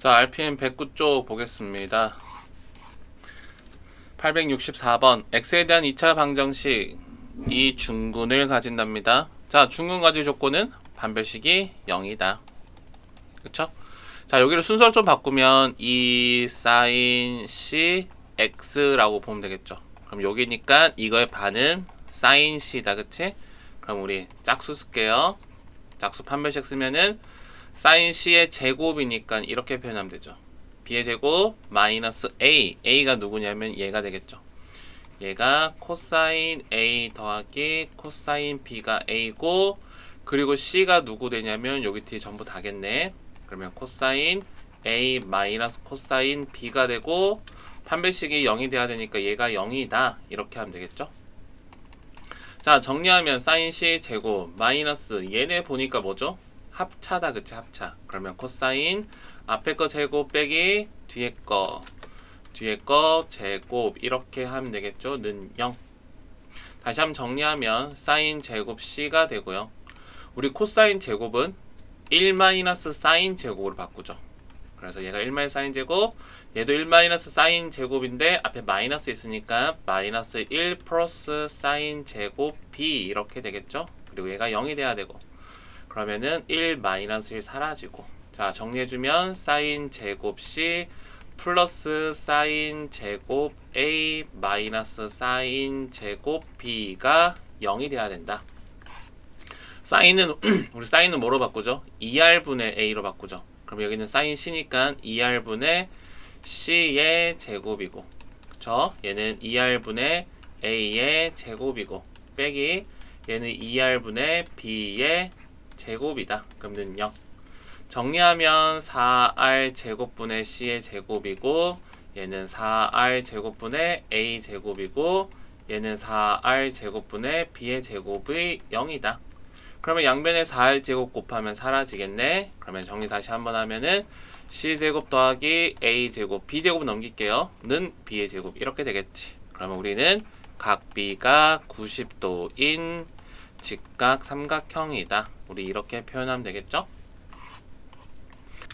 자, RPM 109쪽 보겠습니다. 864번 x에 대한 2차 방정식 이 중근을 가진답니다. 자, 중근 가질 조건은 반별식이 0이다. 그쵸? 자, 여기를 순서를 좀 바꾸면 2 sin c x라고 보면 되겠죠. 그럼 여기니까 이거의 반은 sin c다. 그치? 그럼 우리 짝수 쓸게요. 짝수 판별식 쓰면은 sin c의 제곱이니까 이렇게 표현하면 되죠. b의 제곱 마이너스 a a가 누구냐면 얘가 되겠죠. 얘가 코사인 a 더하기 코사인 b가 a고 그리고 c가 누구 되냐면 여기 뒤에 전부 다겠네. 그러면 코사인 a 마이너스 코사인 b가 되고 판별식이 0이 돼야 되니까 얘가 0이다 이렇게 하면 되겠죠. 자 정리하면 사인 c 제곱 마이너스 얘네 보니까 뭐죠? 합차다 그치 합차. 그러면 코사인 앞에 거 제곱 빼기 뒤에 거 뒤에 거 제곱 이렇게 하면 되겠죠? 는 0 다시 한번 정리하면 사인 제곱 c가 되고요. 우리 코사인 제곱은 1 마이너스 사인 제곱으로 바꾸죠. 그래서 얘가 1 마이너스 사인 제곱 얘도 1 마이너스 사인 제곱인데 앞에 마이너스 있으니까 마이너스 1 플러스 사인 제곱 b 이렇게 되겠죠? 그리고 얘가 0이 돼야 되고 그러면은 1 마이너스 1 사라지고 자 정리해주면 사인 제곱 c 플러스 사인 제곱 a 마이너스 사인 제곱 b가 0이 돼야 된다. 사인은 우리 사인은 뭐로 바꾸죠? 2r분의 a로 바꾸죠. 그럼 여기는 사인 c니까 2r분의 c의 제곱이고 그쵸? 얘는 2r분의 a의 제곱이고 빼기 얘는 2r분의 b의 제곱이다. 그러면 0. 정리하면 4r 제곱분의 c의 제곱이고 얘는 4r 제곱분의 a 제곱이고 얘는 4r 제곱분의 b의 제곱이 0이다. 그러면 양변에 4r 제곱 곱하면 사라지겠네. 그러면 정리 다시 한번 하면은 c 제곱 더하기 a 제곱 b 제곱 넘길게요. 는 b의 제곱 이렇게 되겠지. 그러면 우리는 각 b가 90도인 직각 삼각형이다. 우리 이렇게 표현하면 되겠죠?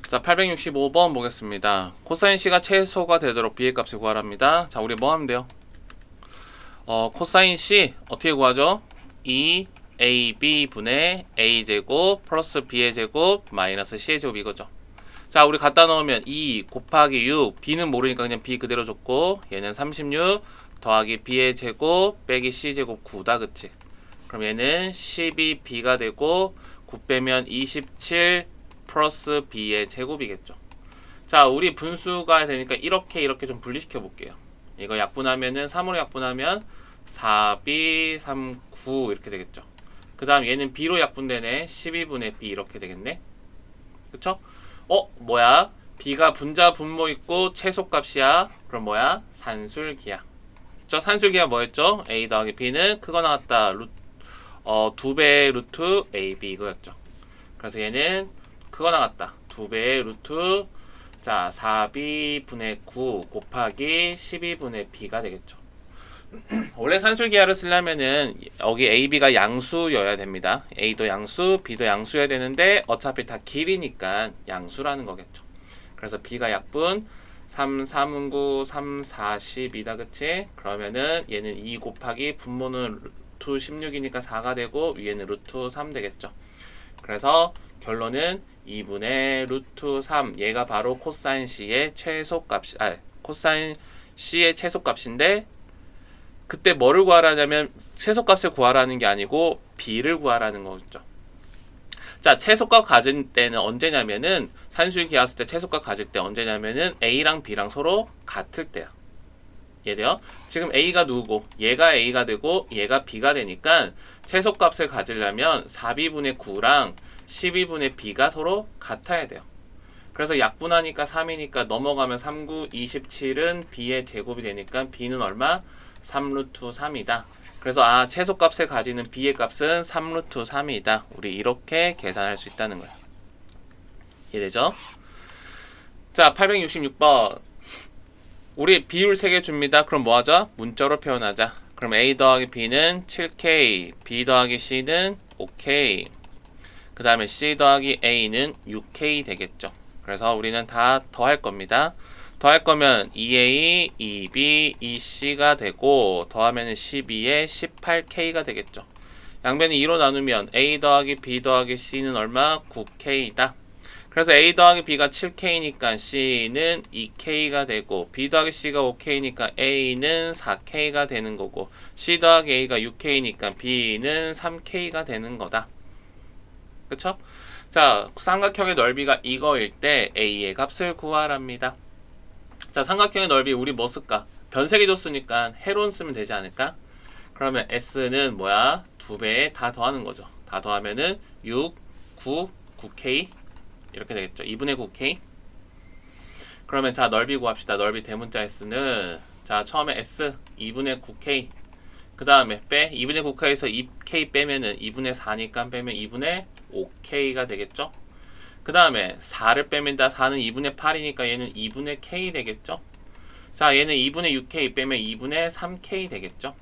자, 865번 보겠습니다. 코사인 C가 최소가 되도록 B의 값을 구하랍니다. 자, 우리 뭐 하면 돼요? 어, 코사인 C 어떻게 구하죠? 2 AB 분의 A 제곱 플러스 B의 제곱 마이너스 C의 제곱 이거죠. 자, 우리 갖다 넣으면 2 곱하기 6, B는 모르니까 그냥 B 그대로 줬고 얘는 36 더하기 B의 제곱 빼기 C 제곱 9다, 그치? 그럼 얘는 12B가 되고 9 빼면 27 플러스 b의 제곱이겠죠. 자, 우리 분수가 되니까 이렇게 이렇게 좀 분리시켜 볼게요. 이거 약분하면은 3으로 약분하면 4b 3 9 이렇게 되겠죠. 그다음 얘는 b로 약분되네. 12분의 b 이렇게 되겠네. 그쵸? 어, 뭐야? b가 분자 분모 있고 최소값이야. 그럼 뭐야? 산술기야. 저 산술기가 뭐였죠? a 더하기 b는 크거 나왔다. 루, 어, 2배 루트 ab 이거였죠. 그래서 얘는 크거 나갔다. 2배의 루트 자 4b분의 9 곱하기 12분의 b가 되겠죠. 원래 산술기하를 쓰려면은 여기 a, b가 양수여야 됩니다. a도 양수, b도 양수여야 되는데 어차피 다 길이니까 양수라는 거겠죠. 그래서 b가 약분 3, 3은 9, 3, 40이다 그치? 그러면은 얘는 2 곱하기 분모는 루트 16이니까 4가 되고 위에는 루트 3 되겠죠. 그래서 결론은 2분의 루트 3 얘가 바로 코사인 C의 최소값 아 코사인 C의 최소값인데 그때 뭐를 구하라냐면 최소값을 구하라는 게 아니고 B를 구하라는 거죠. 자 최소값 가질 때는 언제냐면은 산술 기하수 때 최소값 가질 때 언제냐면은 A랑 B랑 서로 같을 때야. 이해돼요? 지금 A가 누구고 얘가 A가 되고 얘가 B가 되니까 최소값을 가지려면 4B분의 9랑 12분의 b가 서로 같아야 돼요. 그래서 약분하니까 3이니까 넘어가면 3, 9, 27은 b의 제곱이 되니까 b는 얼마? 3루트 3이다. 그래서 아 최소값을 가지는 b의 값은 3루트 3이다. 우리 이렇게 계산할 수 있다는 거야. 이해되죠? 자 866번 우리 비율 3개 줍니다. 그럼 뭐 하자? 문자로 표현하자. 그럼 a 더하기 b는 7k, b 더하기 c는 5k, 그 다음에 C 더하기 A는 6K 되겠죠. 그래서 우리는 다 더할 겁니다. 더할 거면 2a, 2b, 2c가 되고 더하면 12에 18k가 되겠죠. 양변이 2로 나누면 a 더하기 b 더하기 c는 얼마? 9k다. 그래서 a 더하기 b가 7k니까 c는 2k가 되고 b 더하기 c가 5k니까 a는 4k가 되는 거고 c 더하기 a가 6k니까 b는 3k가 되는 거다. 그쵸? 자, 삼각형의 넓이가 이거일 때 a의 값을 구하랍니다. 자, 삼각형의 넓이 우리 뭐 쓸까? 변색이 줬으니까 해론 쓰면 되지 않을까? 그러면 s는 뭐야? 두 배에 다 더하는 거죠. 다 더하면은 6, 9, 9k 이렇게 되겠죠. 2분의 9k. 그러면 자 넓이 구합시다. 넓이 대문자 s는 자 처음에 s 2분의 9k 그 다음에 빼 2분의 9k에서 2k 빼면은 2분의 4니까 빼면 2분의 5k가 되겠죠. 그 다음에 4를 빼면다 4는 2분의 8이니까 얘는 2분의 k 되겠죠. 자 얘는 2분의 6k 빼면 2분의 3k 되겠죠.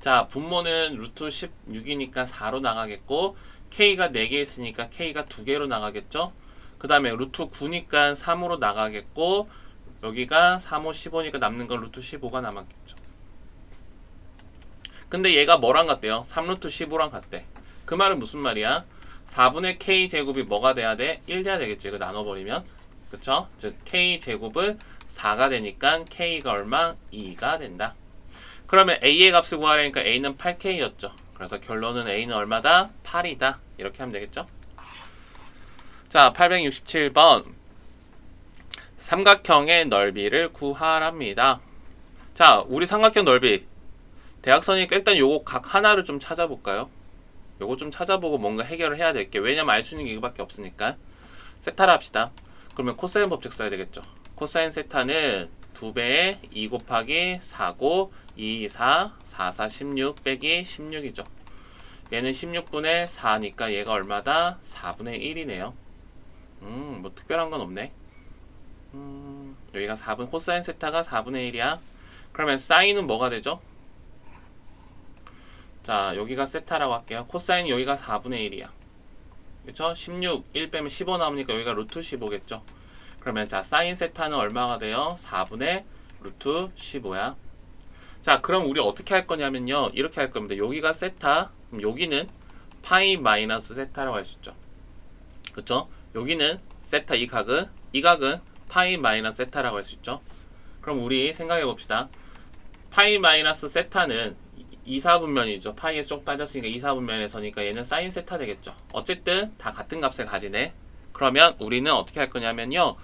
자 분모는 루트 16이니까 4로 나가겠고 k가 4개 있으니까 k가 2개로 나가겠죠. 그 다음에 루트 9니까 3으로 나가겠고 여기가 3, 5, 15니까 남는 건 루트 15가 남았겠죠. 근데 얘가 뭐랑 같대요? 3루트 15랑 같대. 그 말은 무슨 말이야? 4분의 k 제곱이 뭐가 돼야 돼? 1 돼야 되겠죠. 이거 나눠버리면. 그쵸? 즉 k 제곱은 4가 되니까 k가 얼마? 2가 된다. 그러면 a의 값을 구하려니까 a는 8k였죠. 그래서 결론은 a는 얼마다? 8이다. 이렇게 하면 되겠죠? 자, 867번. 삼각형의 넓이를 구하랍니다. 자, 우리 삼각형 넓이. 대학선이니까 일단 요거 각 하나를 좀 찾아볼까요? 요거 좀 찾아보고 뭔가 해결을 해야 될게 왜냐면 알 수 있는 게 이거밖에 없으니까 세타를 합시다. 그러면 코사인 법칙 써야 되겠죠. 코사인 세타는 2배의 2 곱하기 4고 2, 4, 4, 4, 16 빼기 16이죠. 얘는 16분의 4니까 얘가 얼마다? 4분의 1이네요. 음, 뭐 특별한 건 없네. 음, 여기가 4분, 코사인 세타가 4분의 1이야. 그러면 사인은 뭐가 되죠? 자, 여기가 세타라고 할게요. 코사인 여기가 4분의 1이야. 그쵸? 16, 1 빼면 15 나오니까 여기가 루트 15겠죠? 그러면 자, 사인 세타는 얼마가 돼요? 4분의 루트 15야. 자, 그럼 우리 어떻게 할 거냐면요. 이렇게 할 겁니다. 여기가 세타, 그럼 여기는 파이 마이너스 세타라고 할 수 있죠. 그쵸? 여기는 세타 이 각은, 이 각은 파이 마이너스 세타라고 할 수 있죠. 그럼 우리 생각해 봅시다. 파이 마이너스 세타는 2, 4분면이죠. 파이에서 쪽 빠졌으니까 2, 4분면에서니까 얘는 사인 세타 되겠죠. 어쨌든 다 같은 값을 가지네. 그러면 우리는 어떻게 할 거냐면요.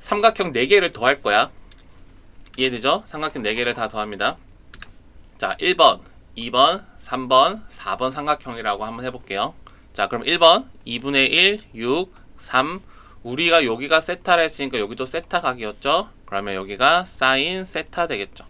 삼각형 4개를 더 할 거야. 이해되죠? 삼각형 4개를 다 더합니다. 자, 1번, 2번, 3번, 4번 삼각형이라고 한번 해볼게요. 자, 그럼 1번, 2분의 1, 6, 3. 우리가 여기가 세타라 했으니까 여기도 세타 각이었죠? 그러면 여기가 사인 세타 되겠죠.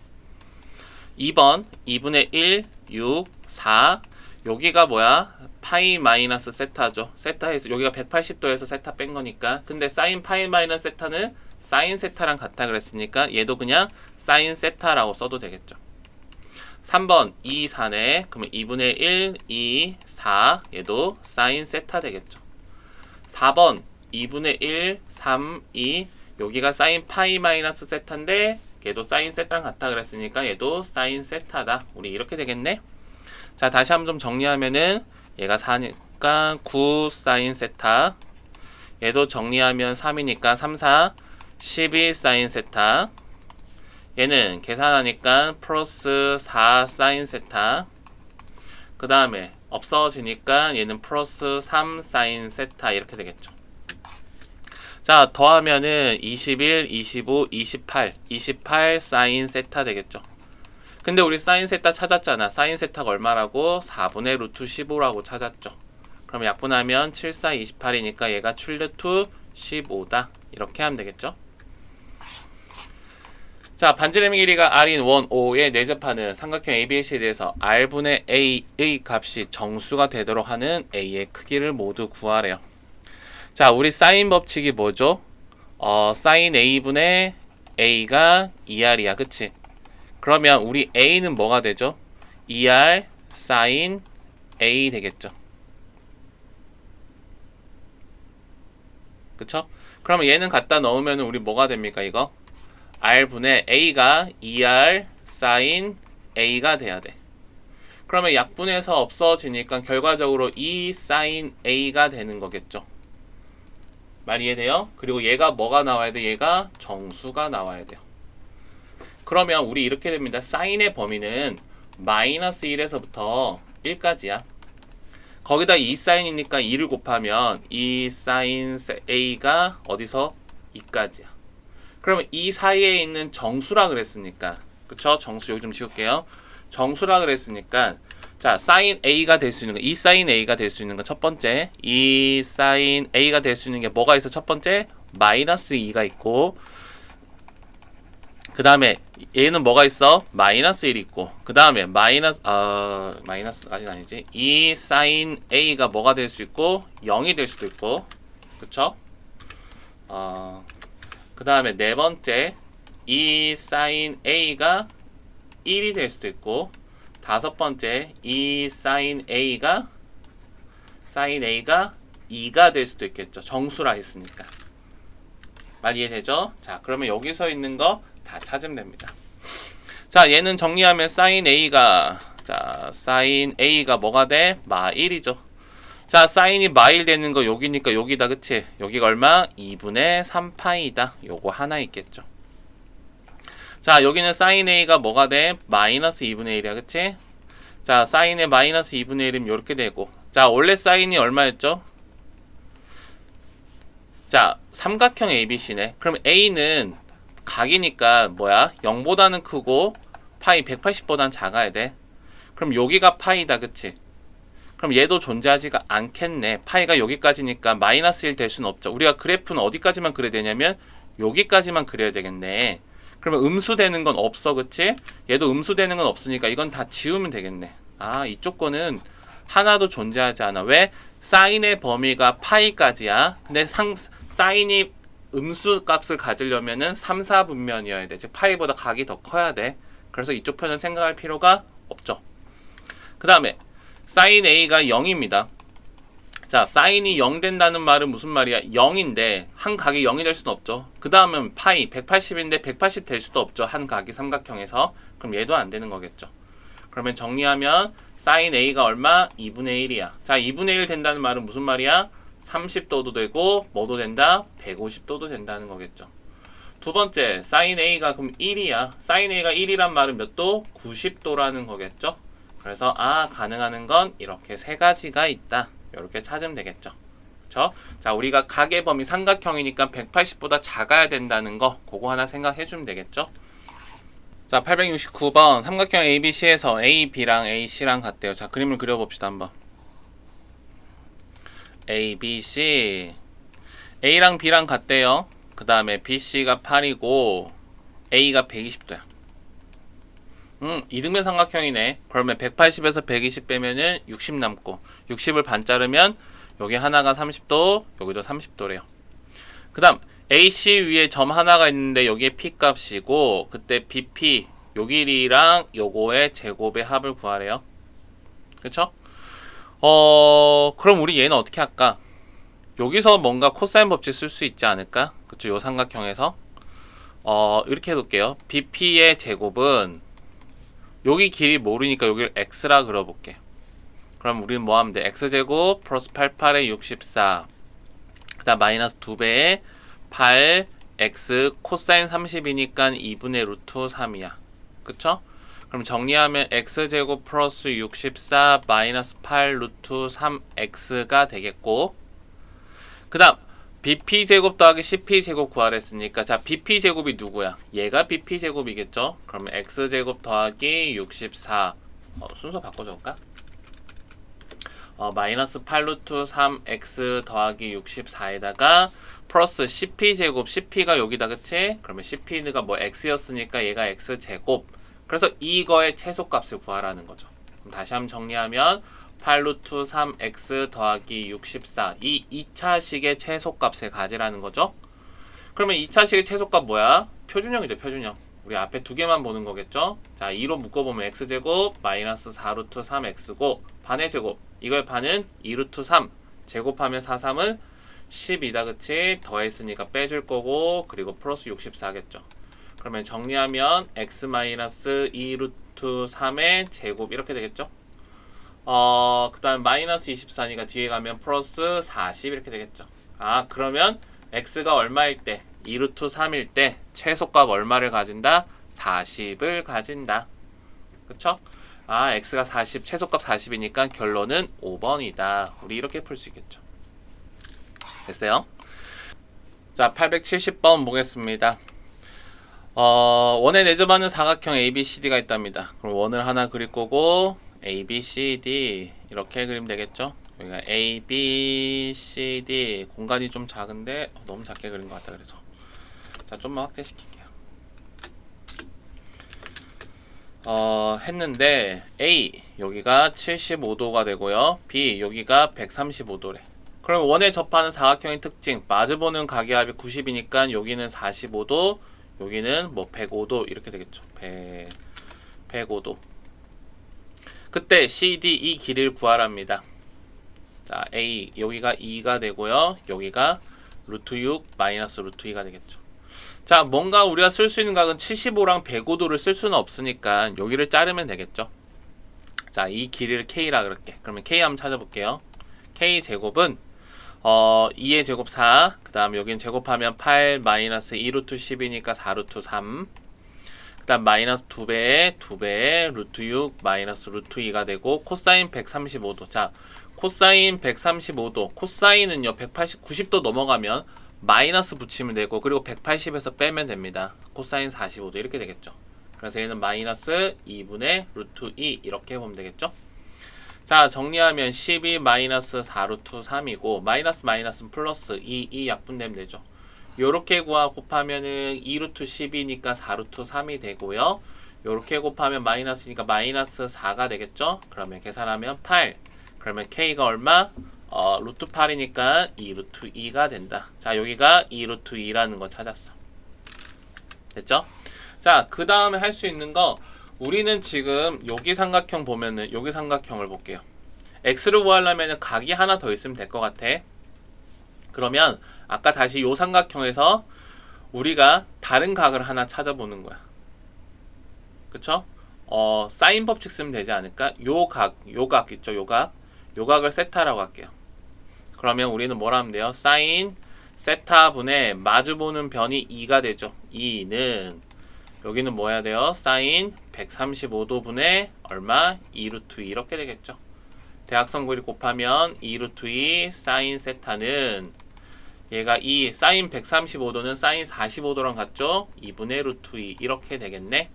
2번 2분의 1, 6, 4 여기가 뭐야? 파이 마이너스 세타죠. 세타에서 여기가 180도에서 세타 뺀 거니까 근데 사인 파이 마이너스 세타는 사인 세타랑 같다 그랬으니까 얘도 그냥 사인 세타라고 써도 되겠죠. 3번 2, 4네. 그러면 2분의 1, 2, 4 얘도 사인 세타 되겠죠. 4번 2분의 1, 3, 2 여기가 사인 파이 마이너스 세타인데 얘도 사인 세타랑 같다 그랬으니까 얘도 사인 세타다. 우리 이렇게 되겠네. 자, 다시 한번 좀 정리하면은 얘가 4니까 9 사인 세타. 얘도 정리하면 3이니까 3, 4, 12 사인 세타. 얘는 계산하니까 플러스 4 사인 세타. 그 다음에 없어지니까 얘는 플러스 3 사인 세타 이렇게 되겠죠. 자, 더하면은 21, 25, 28, 28 사인 세타 되겠죠. 근데 우리 사인 세타 찾았잖아. 사인 세타가 얼마라고? 4분의 루트 15라고 찾았죠. 그럼 약분하면 7, 4, 28이니까 얘가 출루트 15다. 이렇게 하면 되겠죠. 자, 반지름의 길이가 r인 1, 5에 내접하는 삼각형 ABC에 대해서 r분의 a의 값이 정수가 되도록 하는 a의 크기를 모두 구하래요. 자, 우리 사인 법칙이 뭐죠? 어, 사인 a분의 a가 2r이야. 그치? 그러면 우리 a는 뭐가 되죠? 2r 사인 a 되겠죠. 그쵸? 그러면 얘는 갖다 넣으면 우리 뭐가 됩니까 이거? R분의 a가 2r 사인 a가 돼야 돼. 그러면 약분해서 없어지니까 결과적으로 2 사인 a가 되는 거겠죠. 말 이해돼요? 그리고 얘가 뭐가 나와야 돼? 얘가 정수가 나와야 돼요. 그러면 우리 이렇게 됩니다. 사인의 범위는 마이너스 1에서부터 1까지야. 거기다 2 사인이니까 2를 곱하면 2 사인 a가 어디서 2까지야. 그러면 이 사이에 있는 정수라 그랬으니까 그쵸? 정수 여기 좀 지울게요. 정수라 그랬으니까 자 사인 a가 될 수 있는 거, 2 사인 a가 될 수 있는 거첫 번째, 2 사인 a가 될 수 있는 게 뭐가 있어? 첫 번째 마이너스 2가 있고 그 다음에 얘는 뭐가 있어? 마이너스 1이 있고 그 다음에 마이너스 어 마이너스까지는 아니지 2 사인 a가 뭐가 될 수 있고 0이 될 수도 있고 그쵸? 어 그 다음에 네 번째 2 사인 a가 1이 될 수도 있고 다섯 번째 2 사인 a가 사인 a가 2가 될 수도 있겠죠 정수라 했으니까 말 이해되죠? 자 그러면 여기서 있는 거 다 찾으면 됩니다. 자, 얘는 정리하면 사인 A가 자, 사인 A가 뭐가 돼? 마 1이죠. 자, 사인이 마1 되는 거 여기니까 여기다. 그치? 여기가 얼마? 2분의 3파이다. 요거 하나 있겠죠. 자, 여기는 사인 A가 뭐가 돼? 마이너스 2분의 1이야. 그치? 자, 사인의 마이너스 2분의 1이면 요렇게 되고. 자, 원래 사인이 얼마였죠? 자, 삼각형 ABC네. 그럼 A는 각이니까 뭐야? 0보다는 크고 파이 180보다는 작아야 돼. 그럼 여기가 파이다. 그치? 그럼 얘도 존재하지가 않겠네. 파이가 여기까지니까 마이너스 1 될 수는 없죠. 우리가 그래프는 어디까지만 그려야 되냐면 여기까지만 그려야 되겠네. 그러면 음수되는 건 없어. 그치? 얘도 음수되는 건 없으니까 이건 다 지우면 되겠네. 아 이쪽 거는 하나도 존재하지 않아. 왜? 사인의 범위가 파이까지야. 근데 상, 사인이 음수 값을 가지려면은 3, 4분면이어야 돼. 즉 파이보다 각이 더 커야 돼. 그래서 이쪽 편은 생각할 필요가 없죠. 그 다음에 사인 A가 0입니다. 자, 사인이 0 된다는 말은 무슨 말이야? 0인데 한 각이 0이 될 수는 없죠. 그 다음은 파이 180인데 180 될 수도 없죠. 한 각이 삼각형에서. 그럼 얘도 안 되는 거겠죠. 그러면 정리하면 사인 A가 얼마? 2분의 1이야. 자, 2분의 1 된다는 말은 무슨 말이야? 30도도 되고 뭐도 된다? 150도도 된다는 거겠죠. 두 번째, 사인 A가 그럼 1이야. 사인 A가 1이란 말은 몇 도? 90도라는 거겠죠. 그래서 아, 가능하는 건 이렇게 세 가지가 있다. 이렇게 찾으면 되겠죠. 자, 우리가 각의 범위 삼각형이니까 180보다 작아야 된다는 거 그거 하나 생각해 주면 되겠죠. 자, 869번 삼각형 ABC에서 A, B랑 A, C랑 같대요. 자, 그림을 그려 봅시다, 한번. A, B, C A랑 B랑 같대요. 그 다음에 B, C가 8이고 A가 120도야. 음, 이등변 삼각형이네. 그러면 180에서 120 빼면은 60 남고 60을 반 자르면 여기 하나가 30도, 여기도 30도래요. 그 다음 AC 위에 점 하나가 있는데 여기에 P 값이고 그때 BP 요 길이랑 요거의 제곱의 합을 구하래요. 그쵸? 어, 그럼 우리 얘는 어떻게 할까? 여기서 뭔가 코사인 법칙 쓸 수 있지 않을까? 그쵸? 요 삼각형에서. 어, 이렇게 해둘게요. BP의 제곱은 여기 길이 모르니까 여기를 x라 그려볼게. 그럼 우리는 뭐 하면 돼? x제곱 플러스 88에 64. 그 다음 마이너스 2배에 8 x 코사인 30이니까 2분의 루트 3이야. 그쵸? 그럼 정리하면 x제곱 플러스 64 마이너스 8 루트 3x가 되겠고 그 다음 bp제곱 더하기 cp제곱 구하랬으니까 자 bp제곱이 누구야? 얘가 bp제곱이겠죠? 그러면 x제곱 더하기 64 어, 순서 바꿔줄까? 어, 마이너스 8 루트 3x 더하기 64에다가 플러스 cp제곱 cp가 여기다 그치? 그러면 cp가 뭐 x였으니까 얘가 x제곱 그래서 이거의 최소값을 구하라는 거죠. 그럼 다시 한번 정리하면 8루트 3x 더하기 64. 이 2차식의 최소값을 가지라는 거죠. 그러면 2차식의 최소값 뭐야? 표준형이죠, 표준형. 우리 앞에 두 개만 보는 거겠죠? 자, 2로 묶어보면 x제곱 마이너스 4루트 3x고 반의 제곱. 이걸 반은 2루트 3. 제곱하면 4, 3은 12다 그치? 더했으니까 빼줄 거고 그리고 플러스 64겠죠. 그러면 정리하면 x 마이너스 2 루트 3의 제곱 이렇게 되겠죠. 어, 그 다음 마이너스 24니까 뒤에 가면 플러스 40 이렇게 되겠죠. 아, 그러면 x가 얼마일 때? 2 루트 3일 때 최소값 얼마를 가진다? 40을 가진다. 그쵸? 아, x가 40, 최소값 40이니까 결론은 5번이다. 우리 이렇게 풀 수 있겠죠. 됐어요? 자, 870번 보겠습니다. 어, 원에 내접하는 사각형 ABCD가 있답니다. 그럼 원을 하나 그릴 거고 ABCD 이렇게 그리면 되겠죠? 여기가 ABCD 공간이 좀 작은데 어, 너무 작게 그린 것 같다 그래서 자 좀만 확대시킬게요. 어, 했는데 A 여기가 75도가 되고요. B 여기가 135도래. 그럼 원에 접하는 사각형의 특징 마주 보는 각의 합이 90이니까 여기는 45도, 여기는 뭐 105도 이렇게 되겠죠. 100, 105도. 그때 CD 이 길이를 구하랍니다. 자, A 여기가 2가 되고요. 여기가 루트 6 마이너스 루트 2가 되겠죠. 자, 뭔가 우리가 쓸 수 있는 각은 75랑 105도를 쓸 수는 없으니까 여기를 자르면 되겠죠. 자, 이 길이를 K라 그럴게. 그러면 K 한번 찾아볼게요. K 제곱은 어, 2의 제곱 4, 그 다음 여긴 제곱하면 8 마이너스 2 루트 10이니까 4 루트 3, 그 다음 마이너스 2배에 2배에 루트 6 마이너스 루트 2가 되고 코사인 135도. 자, 코사인 135도. 코사인은요, 180, 90도 넘어가면 마이너스 붙이면 되고 그리고 180에서 빼면 됩니다. 코사인 45도 이렇게 되겠죠. 그래서 얘는 마이너스 2분의 루트 2 이렇게 보면 되겠죠. 자 정리하면 12 마이너스 4 루트 3이고 마이너스 마이너스 플러스 2, 2 약분되면 되죠. 요렇게 구하 곱하면은 2 루트 10이니까 4 루트 3이 되고요. 요렇게 곱하면 마이너스니까 마이너스 4가 되겠죠. 그러면 계산하면 8. 그러면 k가 얼마? 어, 루트 8이니까 2 루트 2가 된다. 자, 여기가 2 루트 2라는 거 찾았어. 됐죠? 자, 그 다음에 할 수 있는 거 우리는 지금 여기 삼각형 보면은 여기 삼각형을 볼게요. x를 구하려면 각이 하나 더 있으면 될 것 같아. 그러면 아까 다시 요 삼각형에서 우리가 다른 각을 하나 찾아보는 거야. 그쵸? 어, 사인 법칙 쓰면 되지 않을까? 요 각, 요 각 있죠? 요 각. 요 각을 세타라고 할게요. 그러면 우리는 뭐라 하면 돼요? 사인 세타 분의 마주보는 변이 2가 되죠. 2는 여기는 뭐 해야 돼요? 사인 135도 분의 얼마? 2 루트 2 이렇게 되겠죠. 대각선 고리 곱하면 2 루트 2 사인 세타는 얘가 이 사인 135도는 사인 45도랑 같죠? 2분의 루트 2 이렇게 되겠네.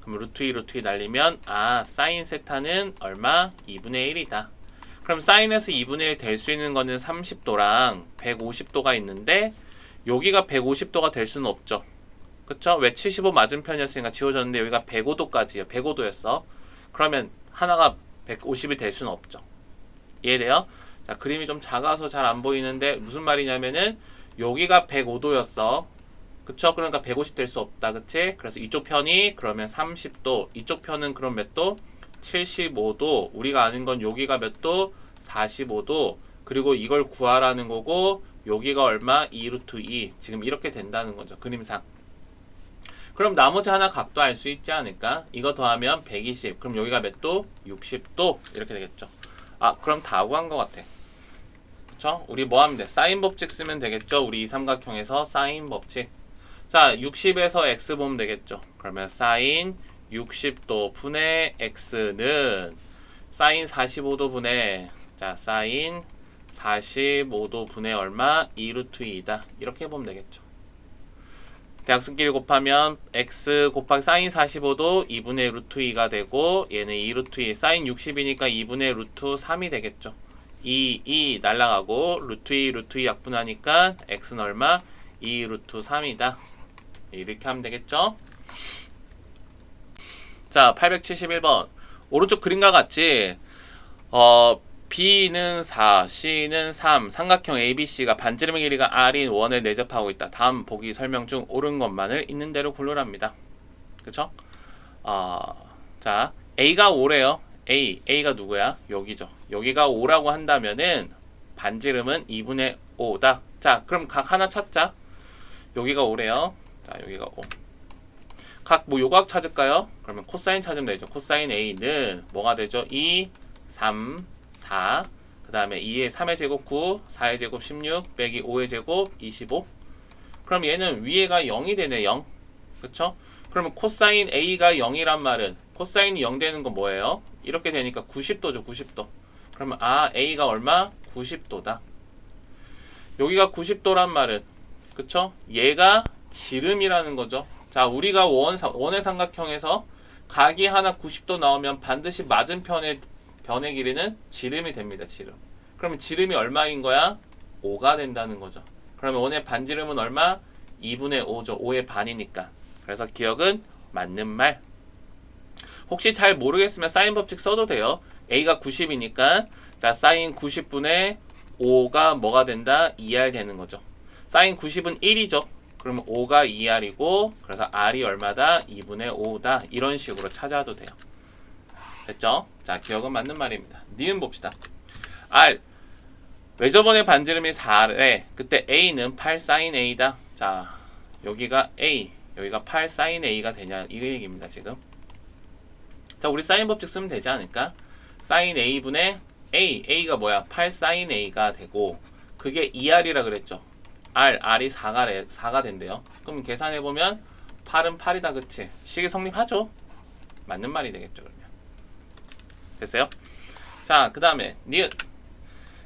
그럼 루트 2 루트 2 날리면 아 사인 세타는 얼마? 2분의 1이다. 그럼 사인에서 2분의 1 될 수 있는 거는 30도랑 150도가 있는데 여기가 150도가 될 수는 없죠. 그쵸? 왜 75 맞은편이었으니까 지워졌는데 여기가 105도까지예요. 105도였어. 그러면 하나가 150이 될 수는 없죠. 이해돼요? 자, 그림이 좀 작아서 잘 안 보이는데 무슨 말이냐면은 여기가 105도였어. 그쵸? 그러니까 150 될 수 없다. 그치? 그래서 이쪽 편이 그러면 30도, 이쪽 편은 그럼 몇 도? 75도. 우리가 아는 건 여기가 몇 도? 45도. 그리고 이걸 구하라는 거고 여기가 얼마? 2 루트 2. 지금 이렇게 된다는 거죠. 그림상. 그럼 나머지 하나 각도 알 수 있지 않을까? 이거 더하면 120. 그럼 여기가 몇 도? 60도. 이렇게 되겠죠. 아, 그럼 다 구한 것 같아. 그쵸? 우리 뭐 하면 돼? 사인 법칙 쓰면 되겠죠? 우리 이 삼각형에서 사인 법칙. 자, 60에서 x 보면 되겠죠? 그러면 사인 60도 분의 x는 사인 45도 분의 자, 사인 45도 분의 얼마? 2 루트 2다. 이렇게 보면 되겠죠. 대학생끼리 곱하면 x 곱하기 사인 45도 2분의 루트 2가 되고 얘는 2 루트 2 사인 60이니까 2분의 루트 3이 되겠죠. 2, 2 날라가고 루트 2 루트 2 약분하니까 x는 얼마? 2 루트 3이다. 이렇게 하면 되겠죠. 자, 871번. 오른쪽 그림과 같이 어 B는 4, C는 3, 삼각형 ABC가 반지름의 길이가 R인 원에 내접하고 있다. 다음 보기 설명 중 옳은 것만을 있는 대로 고르랍니다. 그쵸? 어, 자, A가 5래요. A, A가 누구야? 여기죠. 여기가 5라고 한다면은 반지름은 2분의 5다. 자, 그럼 각 하나 찾자. 여기가 5래요. 자, 여기가 5. 각 뭐 요각 찾을까요? 그러면 코사인 찾으면 되죠. 코사인 A는 뭐가 되죠? 2, 3, 4. 그 다음에 2의 3의 제곱 9, 4의 제곱 16, 빼기 5의 제곱 25. 그럼 얘는 위에가 0이 되네, 0. 그쵸? 그러면 코사인 A가 0이란 말은 코사인이 0 되는 건 뭐예요? 이렇게 되니까 90도죠, 90도. 그러면 아, A가 얼마? 90도다. 여기가 90도란 말은 그쵸? 얘가 지름이라는 거죠. 자, 우리가 원, 원의 삼각형에서 각이 하나 90도 나오면 반드시 맞은편의 변의 길이는 지름이 됩니다. 지름. 그러면 지름이 얼마인 거야? 5가 된다는 거죠. 그러면 원의 반지름은 얼마? 2분의 5죠. 5의 반이니까. 그래서 기억은 맞는 말. 혹시 잘 모르겠으면 사인 법칙 써도 돼요. A가 90이니까 자, 사인 90분의 5가 뭐가 된다? 2R 되는 거죠. 사인 90은 1이죠. 그러면 5가 2R이고 그래서 R이 얼마다? 2분의 5다. 이런 식으로 찾아도 돼요. 됐죠? 자, 기억은 맞는 말입니다. 니은 봅시다. R 외저번의 반지름이 4래. 그때 A는 8 sin A다. 자, 여기가 A, 여기가 8 sin A가 되냐 이 얘기입니다. 지금. 자, 우리 사인 법칙 쓰면 되지 않을까? sin A분의 A, A가 뭐야? 8 sin A가 되고 그게 2R이라 그랬죠. R, R이 4가, 4가 된대요. 그럼 계산해 보면 8은 8이다, 그치? 식이 성립하죠? 맞는 말이 되겠죠, 그러면. 됐어요? 자, 그 다음에 니은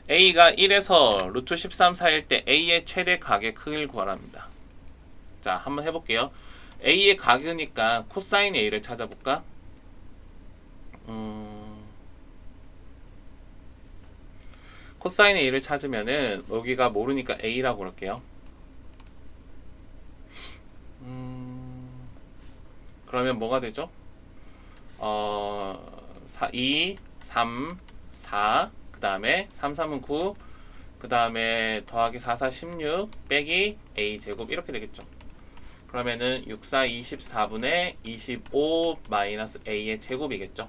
A가 1에서 루트 13 사이일 때 A의 최대 각의 크기를 구하랍니다. 자, 한번 해볼게요. A의 각이니까 코사인 A를 찾아볼까? 음, 코사인 A를 찾으면은 여기가 모르니까 A라고 그럴게요. 음, 그러면 뭐가 되죠? 어, 4, 2, 3, 4, 그 다음에 3, 3은 9, 그 다음에 더하기 4, 4, 16, 빼기 A 제곱 이렇게 되겠죠. 그러면은 6, 4, 24분의 25 마이너스 A의 제곱이겠죠.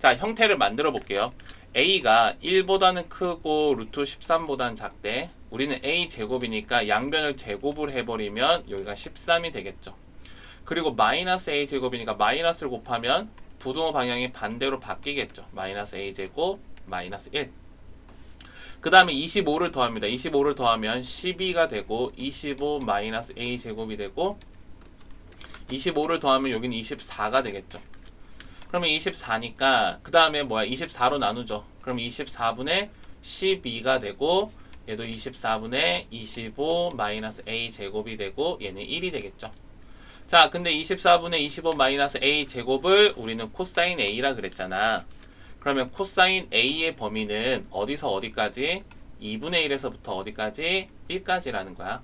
자, 형태를 만들어 볼게요. A가 1보다는 크고 루트 13보다는 작대. 우리는 A 제곱이니까 양변을 제곱을 해버리면 여기가 13이 되겠죠. 그리고 마이너스 A 제곱이니까 마이너스를 곱하면 부동호 방향이 반대로 바뀌겠죠. 마이너스 A 제곱 마이너스 1. 그 다음에 25를 더합니다. 25를 더하면 12가 되고 25 마이너스 A 제곱이 되고 25를 더하면 여기는 24가 되겠죠. 그러면 24니까 그 다음에 뭐야 24로 나누죠. 그럼 24분의 12가 되고 얘도 24분의 25 마이너스 A 제곱이 되고 얘는 1이 되겠죠. 자, 근데 24분의 25 마이너스 A 제곱을 우리는 코사인 A라 그랬잖아. 그러면 코사인 A의 범위는 어디서 어디까지? 2분의 1에서부터 어디까지? 1까지라는 거야.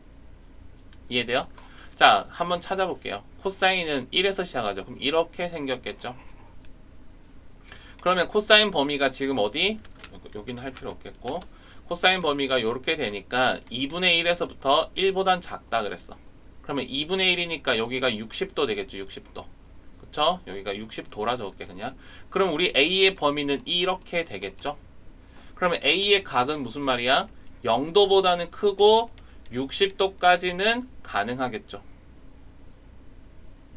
이해돼요? 자, 한번 찾아볼게요. 코사인은 1에서 시작하죠. 그럼 이렇게 생겼겠죠? 그러면 코사인 범위가 지금 어디? 여기는 할 필요 없겠고 코사인 범위가 이렇게 되니까 2분의 1에서부터 1보단 작다 그랬어. 그러면 2분의 1이니까 여기가 60도 되겠죠. 60도. 그쵸? 여기가 60도라 적을게 그냥. 그럼 우리 A의 범위는 이렇게 되겠죠? 그러면 A의 각은 무슨 말이야? 0도보다는 크고 60도까지는 가능하겠죠.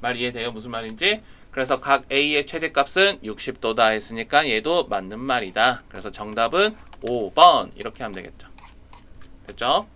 말 이해돼요? 무슨 말인지? 그래서 각 A의 최대값은 60도다 했으니까 얘도 맞는 말이다. 그래서 정답은 5번 이렇게 하면 되겠죠. 됐죠?